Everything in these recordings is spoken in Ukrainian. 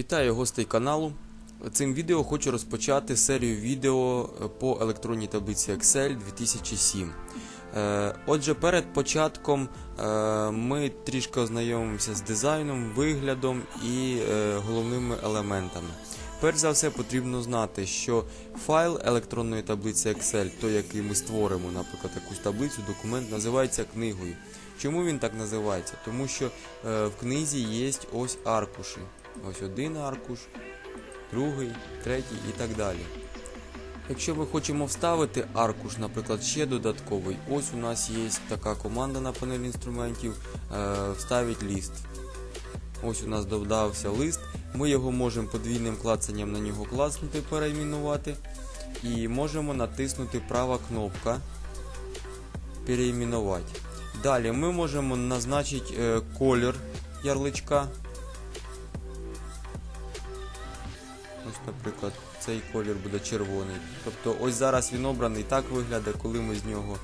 Вітаю гостей каналу. Цим відео хочу розпочати серію відео е, по електронній таблиці Excel 2007. Е, Отже, перед початком е, ми трішки ознайомимося з дизайном, виглядом і головними елементами. Перш за все потрібно знати, що файл електронної таблиці Excel, той, який ми створимо, наприклад, якусь таблицю, документ, називається книгою. Чому він так називається? Тому що в книзі є ось аркуші. Ось один аркуш, другий, третій і так далі. Якщо ми хочемо вставити аркуш, наприклад, ще додатковий, ось у нас є така команда на панелі інструментів е, вставить ліст. Ось у нас додався лист. Ми його можемо подвійним клацанням на нього клацнути, перейменувати. І можемо натиснути права кнопка переіменувати. Далі ми можемо назначити е, колір ярличка. Наприклад, цей колір буде червоний. Тобто ось зараз він обраний так виглядає, коли ми з нього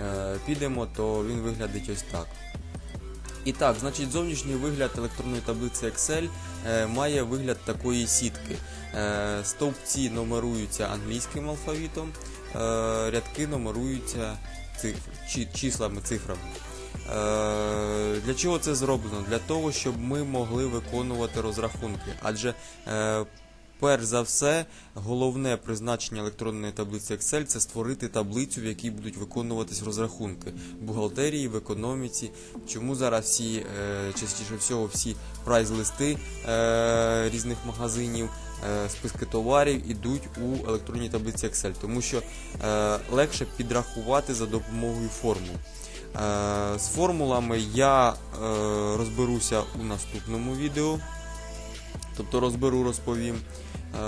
е, підемо, то він виглядить ось так. І так, значить, зовнішній вигляд електронної таблиці Excel е, має вигляд такої сітки. Е, стовпці номеруються англійським алфавітом, е, рядки номеруються цифр, чи, числами, цифрами. Е, Для чого це зроблено? Для того, щоб ми могли виконувати розрахунки. Адже е, перш за все, головне призначення електронної таблиці Excel це створити таблицю, в якій будуть виконуватись розрахунки в бухгалтерії, в економіці. Чому зараз всі, е, частіше всього, всі прайс-листи е, різних магазинів, е, списки товарів ідуть у електронній таблиці Excel, тому що легше підрахувати за допомогою формул. З формулами я розберуся у наступному відео. Тобто розберу, розповім. Е,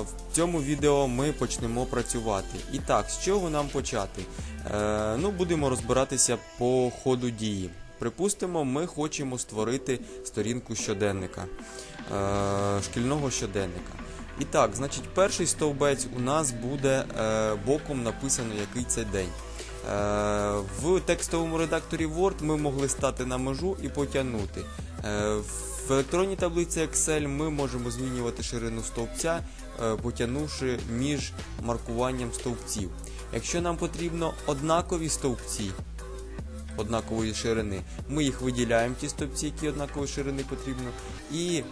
В цьому відео ми почнемо працювати. І так, з чого нам почати? Е, Ну, будемо розбиратися по ходу дії. Припустимо, ми хочемо створити сторінку щоденника, е, шкільного щоденника. І так, значить, перший стовбець у нас буде боком написано, який це день. В текстовому редакторі Word ми могли стати на межу і потягнути. Е, В електронній таблиці Excel ми можемо змінювати ширину стовпця, е, потягнувши між маркуванням стовпців. Якщо нам потрібно однакові стовпці, однакової ширини, ми їх виділяємо, ті стовпці, які однакової ширини потрібно, і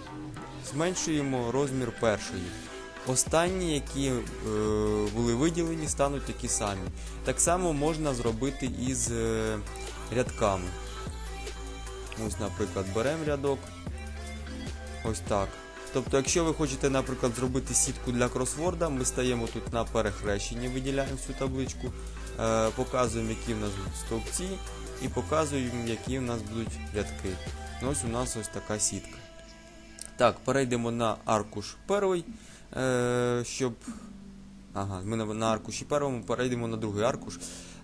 зменшуємо розмір першої. Останні, які е, були виділені, стануть такі самі. Так само можна зробити із е, рядками. Ось, наприклад, беремо рядок. Ось так. Тобто, якщо ви хочете, наприклад, зробити сітку для кросворда, ми стаємо тут на перехрещенні, виділяємо всю табличку, е, показуємо, які в нас будуть стовпці, і показуємо, які в нас будуть рядки. Ну, Ось у нас ось така сітка. Так, перейдемо на аркуш перший, е, щоб. Ага, ми на аркуші першому перейдемо на другий аркуш.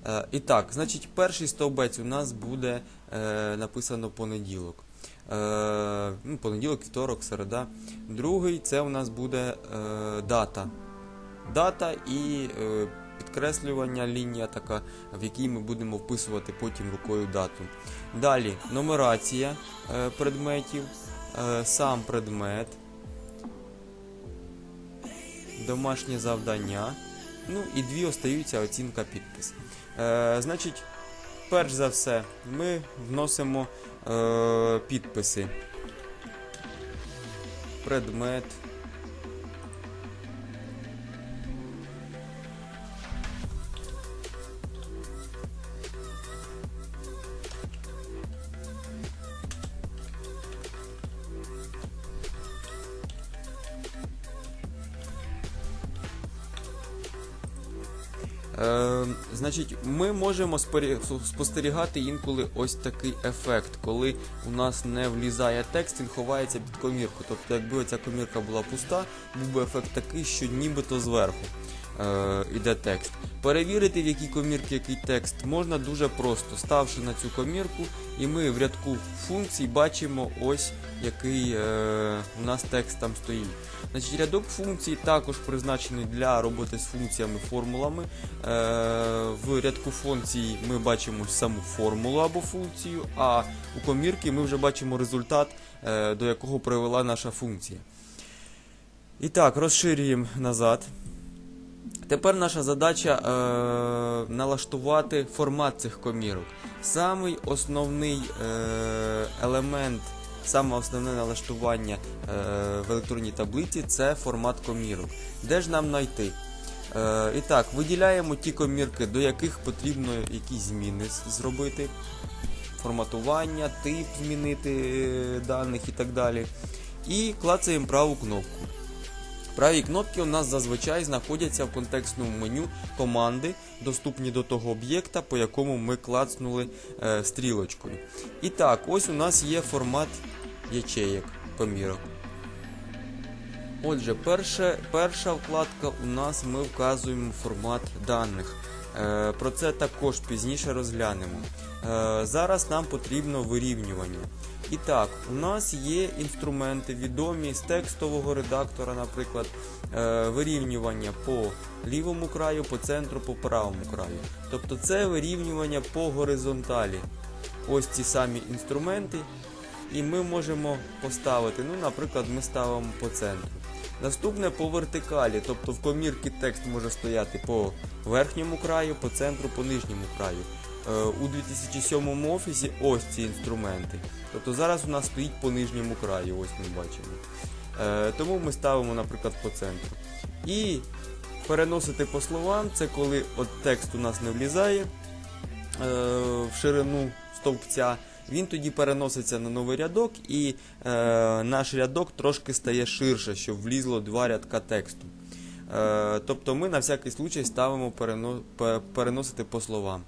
Е, і так, значить, перший стовбець у нас буде е, написано понеділок. Е, ну, понеділок, вівторок, середа. Другий це у нас буде е, дата. Дата і е, підкреслювання лінія така, в якій ми будемо вписувати потім рукою дату. Далі нумерація е, предметів, е, сам предмет, домашнє завдання. Ну і дві остаються оцінка підпис. Е, значить, перш за все, ми вносимо е, підписи. Предмет. Значить, ми можемо спостерігати інколи ось такий ефект, коли у нас не влізає текст, він ховається під комірку. Тобто, якби ця комірка була пуста, був би ефект такий, що нібито зверху е, іде текст. Перевірити, в якій комірці який текст, можна дуже просто, ставши на цю комірку, і ми в рядку функцій бачимо ось який е, у нас текст там стоїть. Значить, рядок функцій також призначений для роботи з функціями формулами. Е, в рядку функцій ми бачимо саму формулу або функцію, а у комірки ми вже бачимо результат, е, до якого привела наша функція. І так, розширюємо назад. Тепер наша задача е, налаштувати формат цих комірок. Самий основний е, елемент, саме основне налаштування е, в електронній таблиці це формат комірок. Де ж нам знайти? Е, і так, виділяємо ті комірки, до яких потрібно якісь зміни зробити. Форматування, тип змінити е, даних і так далі. І клацаємо праву кнопку. Праві кнопки у нас зазвичай знаходяться в контекстному меню команди, доступні до того об'єкта, по якому ми клацнули е, стрілочкою. І так, ось у нас є формат ячеєк комірок. Отже, перше, перша вкладка у нас ми вказуємо формат даних. Е, про це також пізніше розглянемо. Е, зараз нам потрібно вирівнювання. І так, у нас є інструменти відомі з текстового редактора, наприклад, е, вирівнювання по лівому краю, по центру, по правому краю. Тобто це вирівнювання по горизонталі. Ось ці самі інструменти, і ми можемо поставити, ну, наприклад, ми ставимо по центру. Наступне по вертикалі, тобто в комірці текст може стояти по верхньому краю, по центру, по нижньому краю. Е, У 2007 офісі ось ці інструменти. Тобто зараз у нас стоїть по нижньому краю, ось ми бачимо. Е, Тому ми ставимо, наприклад, по центру. І переносити по словам це коли от текст у нас не влізає е, в ширину стовпця. Він тоді переноситься на новий рядок, і е, наш рядок трошки стає ширше, щоб влізло два рядка тексту. Е, тобто ми на всякий случай ставимо перено, переносити по словам.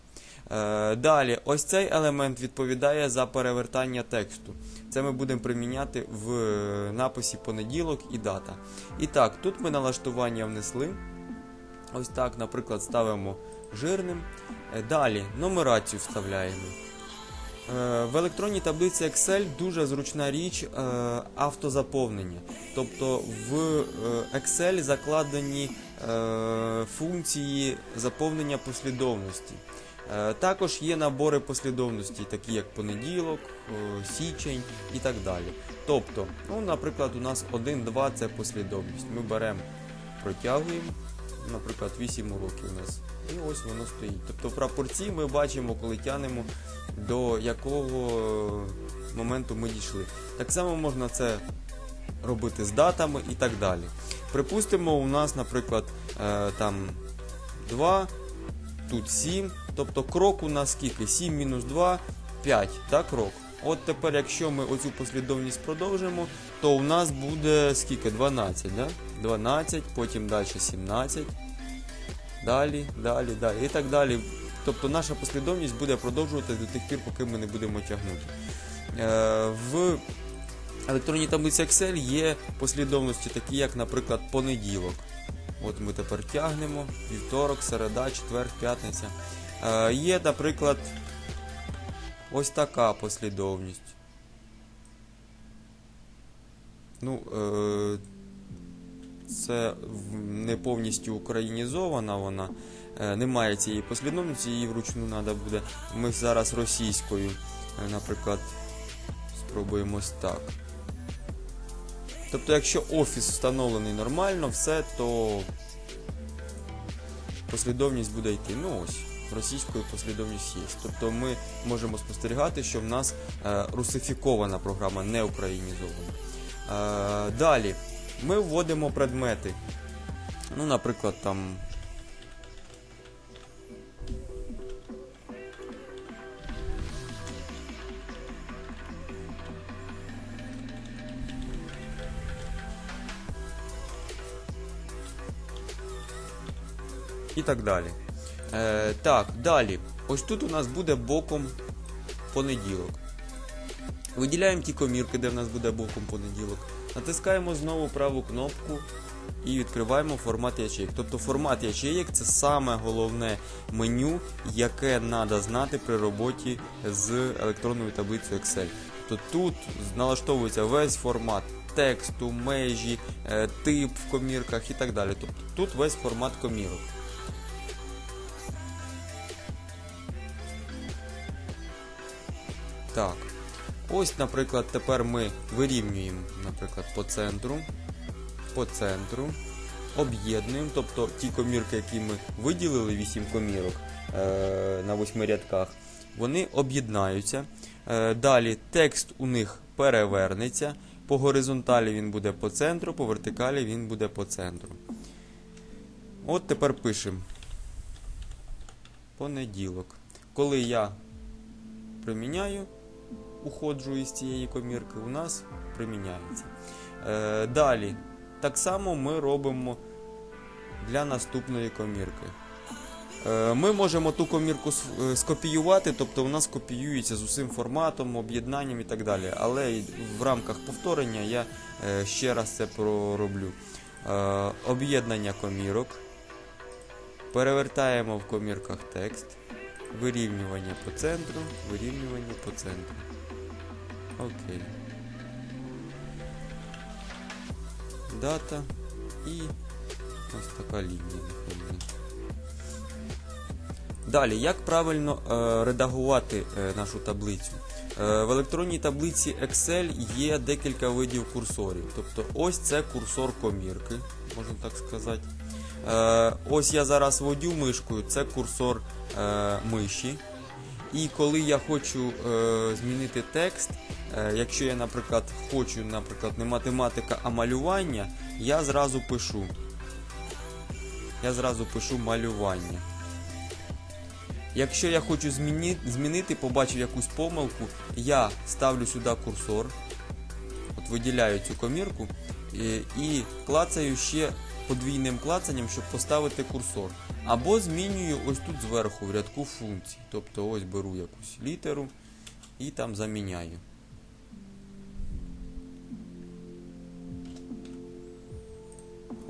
Е, далі, ось цей елемент відповідає за перевертання тексту. Це ми будемо приміняти в е, написі понеділок і дата. І так, тут ми налаштування внесли. Ось так, наприклад, ставимо жирним. Е, Далі нумерацію вставляємо. Е, В електронній таблиці Excel дуже зручна річ е, автозаповнення. Тобто в е, Excel закладені функції заповнення послідовності. Також є набори послідовності, такі як понеділок, січень і так далі. Тобто, ну, наприклад, у нас 1-2 це послідовність. Ми беремо, протягуємо, наприклад, 8 уроків у нас. І ось воно стоїть. Тобто в ми бачимо, коли тянемо, до якого моменту ми дійшли. Так само можна це робити з датами і так далі. Припустимо, у нас, наприклад, е, там 2, тут 7. Тобто крок у нас скільки? 7 мінус 2, 5, так, крок. От тепер, якщо ми оцю послідовність продовжимо, то у нас буде скільки? 12, да? 12, потім далі 17. Далі, далі, далі і так далі. Тобто наша послідовність буде продовжуватися до тих пір, поки ми не будемо тягнути. Е, в електронній таблиці Excel є послідовності, такі як, наприклад, понеділок. От ми тепер тягнемо вівторок, середа, четвер, п'ятниця. Е, є, наприклад, ось така послідовність. Ну, е, це не повністю українізована вона. Е, Немає цієї послідовності, її вручну треба буде. Ми зараз російською, е, наприклад, спробуємо так. Тобто, якщо офіс встановлений нормально, все, то послідовність буде йти. Ну ось, російською послідовність є. Тобто ми можемо спостерігати, що в нас е, русифікована програма, не українізована. Далі ми вводимо предмети. Ну, наприклад, там. І так далі. Е, так, далі. Ось тут у нас буде боком понеділок. Виділяємо ті комірки, де в нас буде боком понеділок. Натискаємо знову праву кнопку і відкриваємо формат ячеїк. Тобто формат ячеїк це саме головне меню, яке треба знати при роботі з електронною таблицею Excel. Тобто тут налаштовується весь формат тексту, межі, е, тип в комірках і так далі. Тобто тут весь формат комірок. Так. Ось, наприклад, тепер ми вирівнюємо, наприклад, по центру, по центру, об'єднуємо, тобто ті комірки, які ми виділили, 8 комірок е, на 8 рядках, вони об'єднаються. Е, далі текст у них перевернеться. По горизонталі він буде по центру, по вертикалі він буде по центру. От тепер пишемо. Понеділок. Коли я приміняю, уходжу із цієї комірки, у нас приміняється. Е, далі, так само ми робимо для наступної комірки. Е, Ми можемо ту комірку е, скопіювати, тобто вона скопіюється з усім форматом, об'єднанням і так далі. Але в рамках повторення я е, ще раз це пророблю. Е, Об'єднання комірок. Перевертаємо в комірках текст. Вирівнювання по центру, вирівнювання по центру. Окей. Дата і ось така лінія нехай. Далі, як правильно е, редагувати е, нашу таблицю? Е, в електронній таблиці Excel є декілька видів курсорів. Тобто ось це курсор комірки, можна так сказати. Е, ось я зараз водю мишкою, це курсор е, миші. І коли я хочу е, змінити текст, якщо я, наприклад, хочу, наприклад, не математика, а малювання, я зразу пишу. Я зразу пишу малювання. Якщо я хочу зміни, змінити, побачив якусь помилку, я ставлю сюди курсор, от виділяю цю комірку і, і клацаю ще подвійним клацанням, щоб поставити курсор. Або змінюю ось тут зверху в рядку функцій. Тобто ось беру якусь літеру і там заміняю.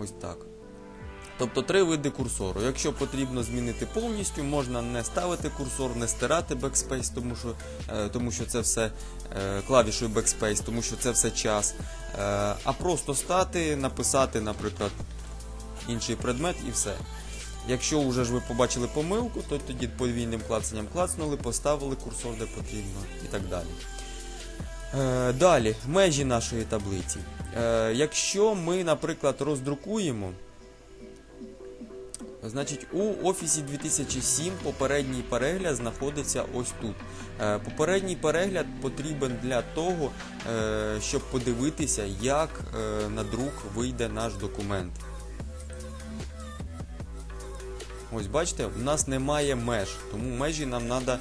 Ось так. Тобто три види курсору. Якщо потрібно змінити повністю, можна не ставити курсор, не стирати backspace, тому що, е, тому що це все е, клавішою backspace, тому що це все час. Е, а просто стати, написати, наприклад, інший предмет і все. Якщо вже ж ви побачили помилку, то тоді подвійним клацанням клацнули, поставили курсор де потрібно і так далі. Е, далі, межі нашої таблиці. Е, якщо ми, наприклад, роздрукуємо. Значить, у Офісі 2007 попередній перегляд знаходиться ось тут. Е, Попередній перегляд потрібен для того, щоб подивитися, як на друк вийде наш документ. Ось бачите, у нас немає меж, тому межі нам треба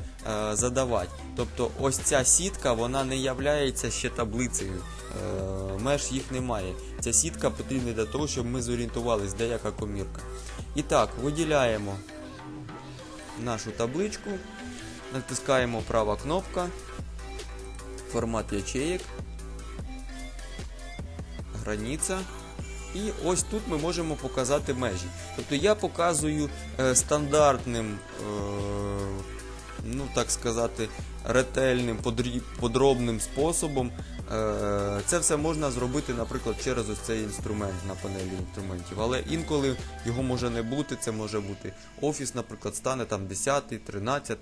е, задавати. Тобто ось ця сітка вона не являється ще таблицею. Е, меж їх немає. Ця сітка потрібна для того, щоб ми зорієнтувалися, де яка комірка. І так, виділяємо нашу табличку, натискаємо права кнопка, формат ячеїк, границя. І ось тут ми можемо показати межі. Тобто я показую е, стандартним, е, ну так сказати, ретельним, подробним способом. Е, це все можна зробити, наприклад, через ось цей інструмент на панелі інструментів. Але інколи його може не бути. Це може бути офіс, наприклад, стане там 10, 13,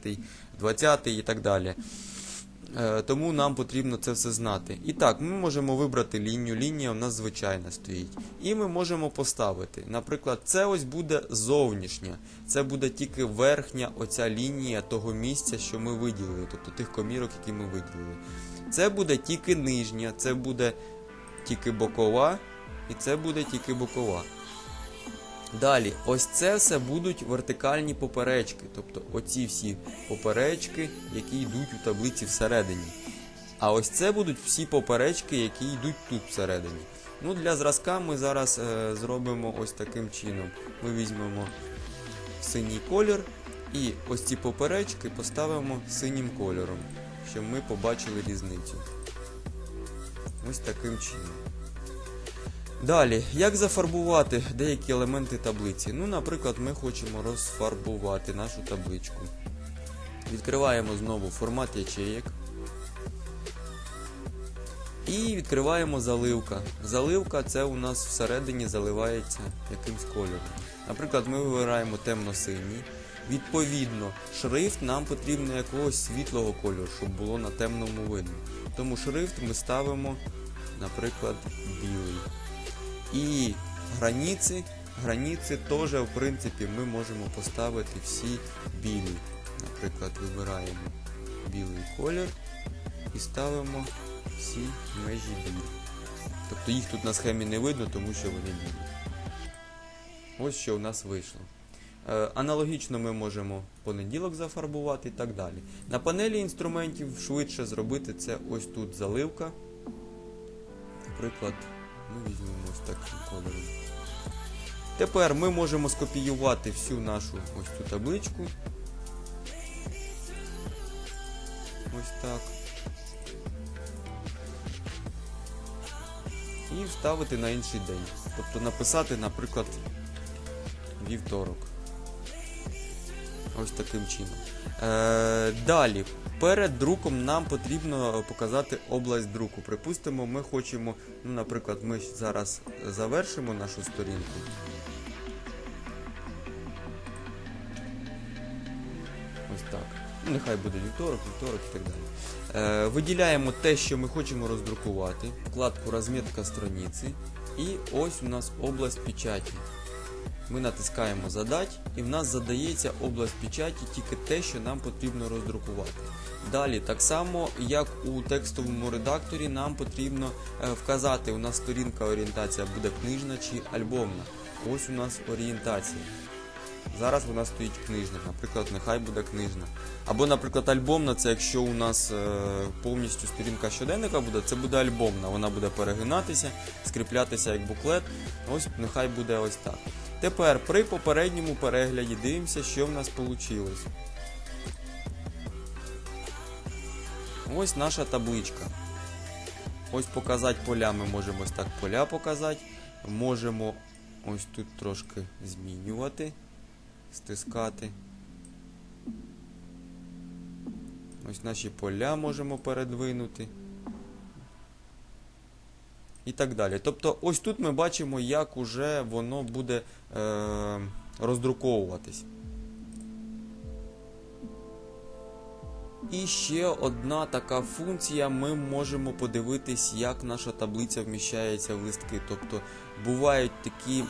20 і так далі. Е, Тому нам потрібно це все знати. І так, ми можемо вибрати лінію. Лінія у нас звичайна стоїть. І ми можемо поставити. Наприклад, це ось буде зовнішня. Це буде тільки верхня оця лінія того місця, що ми виділили, тобто тих комірок, які ми виділили. Це буде тільки нижня, це буде тільки бокова, і це буде тільки бокова. Далі, ось це все будуть вертикальні поперечки, тобто оці всі поперечки, які йдуть у таблиці всередині. А ось це будуть всі поперечки, які йдуть тут всередині. Ну, для зразка ми зараз е, зробимо ось таким чином. Ми візьмемо синій колір і ось ці поперечки поставимо синім кольором, щоб ми побачили різницю. Ось таким чином. Далі, як зафарбувати деякі елементи таблиці? Ну, наприклад, ми хочемо розфарбувати нашу табличку. Відкриваємо знову формат ячеєк. І відкриваємо заливка. Заливка це у нас всередині заливається якимсь кольором. Наприклад, ми вибираємо темно-синій. Відповідно, шрифт нам потрібно якогось світлого кольору, щоб було на темному видно. Тому шрифт ми ставимо, наприклад, білий. І границі, границі теж, в принципі, ми можемо поставити всі білі. Наприклад, вибираємо білий колір і ставимо всі межі білі. Тобто їх тут на схемі не видно, тому що вони білі. Ось що у нас вийшло. Е, Аналогічно ми можемо понеділок зафарбувати і так далі. На панелі інструментів швидше зробити це ось тут заливка. Наприклад, ми візьмемо ось таким кольором. Тепер ми можемо скопіювати всю нашу ось цю табличку. Ось так. І вставити на інший день. Тобто написати, наприклад, вівторок. Ось таким чином. Е, далі, перед друком нам потрібно показати область друку. Припустимо, ми хочемо, ну, наприклад, ми зараз завершимо нашу сторінку. Ось так. Нехай буде вівторок, вівторок і так далі. Е, виділяємо те, що ми хочемо роздрукувати, вкладку розмітка страниці. І ось у нас область печаті. Ми натискаємо задать, і в нас задається область печаті тільки те, що нам потрібно роздрукувати. Далі, так само, як у текстовому редакторі, нам потрібно е, вказати, у нас сторінка орієнтація буде книжна чи альбомна. Ось у нас орієнтація. Зараз вона стоїть книжна, наприклад, нехай буде книжна. Або, наприклад, альбомна, це якщо у нас е, повністю сторінка щоденника буде, це буде альбомна. Вона буде перегинатися, скріплятися як буклет. Ось нехай буде ось так. Тепер при попередньому перегляді дивимося, що в нас вийшло. Ось наша табличка. Ось показати поля. Ми можемо ось так поля показати. Можемо ось тут трошки змінювати, стискати. Ось наші поля можемо передвинути. І так далі. Тобто, ось тут ми бачимо, як уже воно буде е, роздруковуватись. І ще одна така функція, ми можемо подивитись, як наша таблиця вміщається в листки. Тобто бувають такі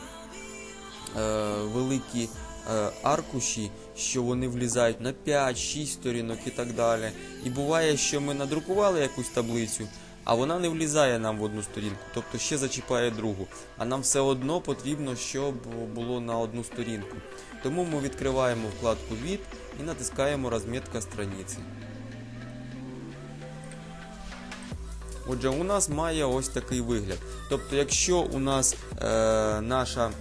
е, великі е, аркуші, що вони влізають на 5-6 сторінок і так далі. І буває, що ми надрукували якусь таблицю, а вона не влізає нам в одну сторінку, тобто ще зачіпає другу. А нам все одно потрібно, щоб було на одну сторінку. Тому ми відкриваємо вкладку від і натискаємо розмітка страниці. Отже, у нас має ось такий вигляд. Тобто, якщо у нас е, наша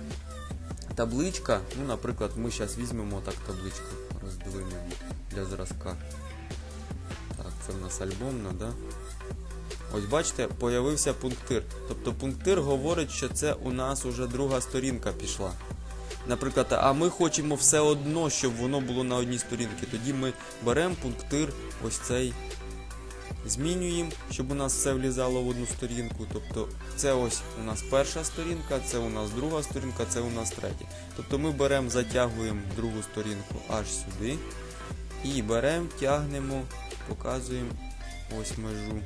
табличка, ну, наприклад, ми зараз візьмемо так табличку, роздвинемо для зразка. Так, це в нас альбомна, да? Ось бачите, появився пунктир. Тобто пунктир говорить, що це у нас уже друга сторінка пішла. Наприклад, а ми хочемо все одно, щоб воно було на одній сторінці. Тоді ми беремо пунктир, ось цей, змінюємо, щоб у нас все влізало в одну сторінку. Тобто це ось у нас перша сторінка, це у нас друга сторінка, це у нас третя. Тобто ми беремо, затягуємо другу сторінку аж сюди. І беремо, тягнемо, показуємо ось межу.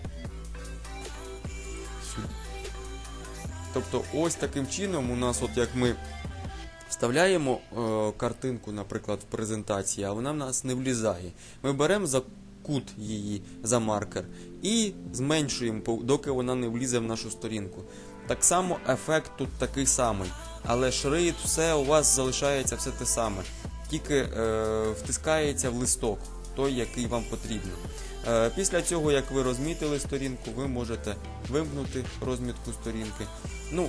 Тобто ось таким чином у нас, от як ми вставляємо е, картинку, наприклад, в презентації, а вона в нас не влізає. Ми беремо за кут її за маркер і зменшуємо, доки вона не влізе в нашу сторінку. Так само ефект тут такий самий, але шрифт, все у вас залишається все те саме, тільки е, втискається в листок, той, який вам потрібно. Е, Після цього, як ви розмітили сторінку, ви можете вимкнути розмітку сторінки. Ну,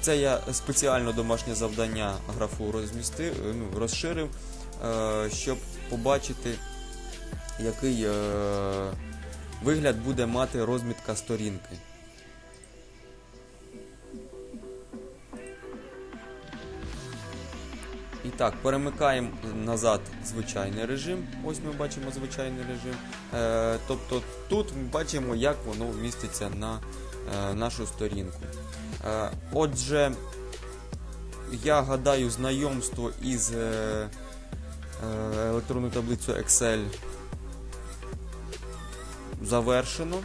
це я спеціально домашнє завдання графу розмістив, е, ну, розширив, е, щоб побачити, який вигляд буде мати розмітка сторінки. Так, перемикаємо назад звичайний режим. Ось ми бачимо звичайний режим. Е, тобто тут ми бачимо, як воно вміститься на е, нашу сторінку. Е, отже, я гадаю, знайомство із е, е, електронною таблицею Excel завершено.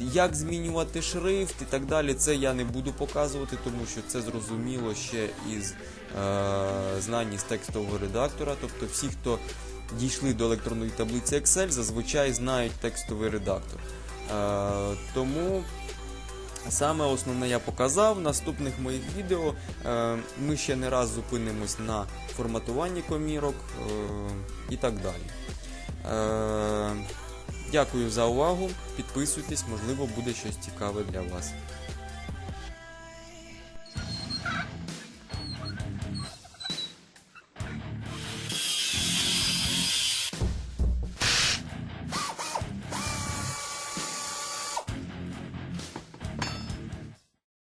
Як змінювати шрифт і так далі, це я не буду показувати, тому що це зрозуміло ще із е, знань з текстового редактора. Тобто всі, хто дійшли до електронної таблиці Excel, зазвичай знають текстовий редактор. Е, тому Саме основне я показав. В наступних моїх відео е, ми ще не раз зупинимось на форматуванні комірок і так далі. Дякую за увагу. Підписуйтесь, можливо, буде щось цікаве для вас.